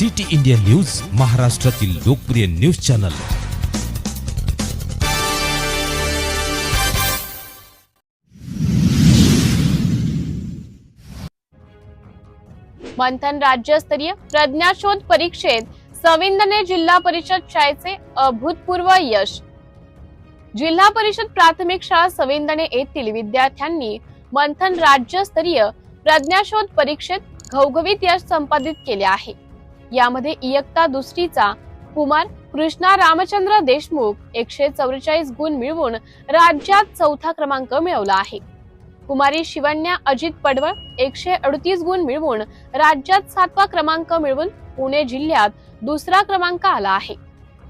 City India news महाराष्ट्रातील लोकप्रिय news channel. मंथन राज्यस्तरीय प्रज्ञाशोध परीक्षेत सविंदने जिल्हा परिषद शाळेचे अभूतपूर्व यश. जिल्हा परिषद प्राथमिक शाळा सविंदणे येथील विद्यार्थ्यांनी मंथन राज्यस्तरीय प्रज्ञाशोध परीक्षेत घवघवीत यश संपादित केले आहे. यामध्ये इयत्ता दुसरीचा कुमार कृष्णा रामचंद्र देशमुख एकशे चौवेचाळीस गुण मिळवून राज्यात चौथा क्रमांक मिळवला आहे. कुमारी शिवण्या अजित पडवळ एकशे अडतीस गुण मिळवून राज्यात सातवा क्रमांक मिळवून पुणे जिल्ह्यात दुसरा क्रमांक आला आहे.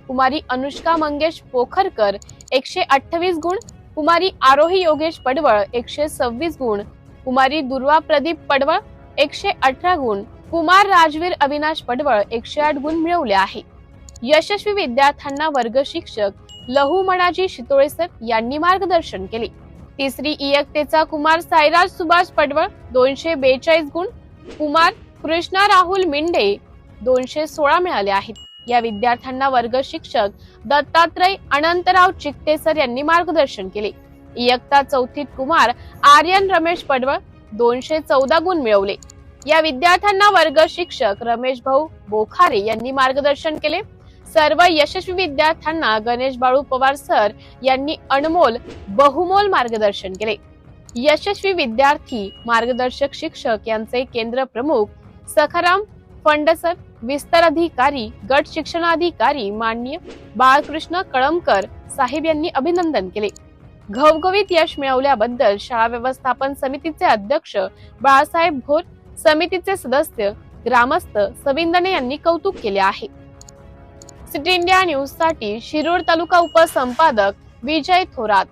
कुमारी अनुष्का मंगेश पोखरकर एकशे अठ्ठावीस गुण कुमारी आरोही योगेश पडवळ एकशे सव्वीस गुण कुमारी दुर्वा प्रदीप पडवळ एकशे अठरा गुण कुमार राजवीर अविनाश पडवळ एकशे आठ गुण मिळवले आहे. यशस्वी विद्यार्थ्यांना वर्ग शिक्षक लहू मणाजी शितोळेसर यांनी मार्गदर्शन केले. तिसरी इयत्तेचा कुमार साईराज सुभाष पडवळ दोनशे बेचाळीस गुण कुमार कृष्णा राहुल मिंडे दोनशे सोळा मिळाले आहेत. या विद्यार्थ्यांना वर्ग शिक्षक दत्तात्रय अनंतराव चिकटेसर यांनी मार्गदर्शन केले. इयत्ता चौथीत कुमार आर्यन रमेश पडवळ दोनशे चौदा गुण मिळवले. या विद्यार्थ्यांना वर्ग शिक्षक रमेश भाऊ बोखारे यांनी मार्गदर्शन केले. सर्व यशस्वी विद्यार्थ्यांना गणेश बाळू पवार सर यांनी अनमोल बहुमोल मार्गदर्शन केले. यशस्वी विद्यार्थी मार्गदर्शक शिक्षक यांचे केंद्र प्रमुख सखाराम फंडसर विस्तार अधिकारी गट शिक्षणाधिकारी मान्य बाळकृष्ण कळमकर साहेब यांनी अभिनंदन केले. घवघवीत यश मिळवल्याबद्दल शाळा व्यवस्थापन समितीचे अध्यक्ष बाळासाहेब भोर समितीचे सदस्य ग्रामस्थ सविंदने यांनी कौतुक केले आहे. सिटी इंडिया न्यूजसाठी शिरूर तालुका उपसंपादक विजय थोरात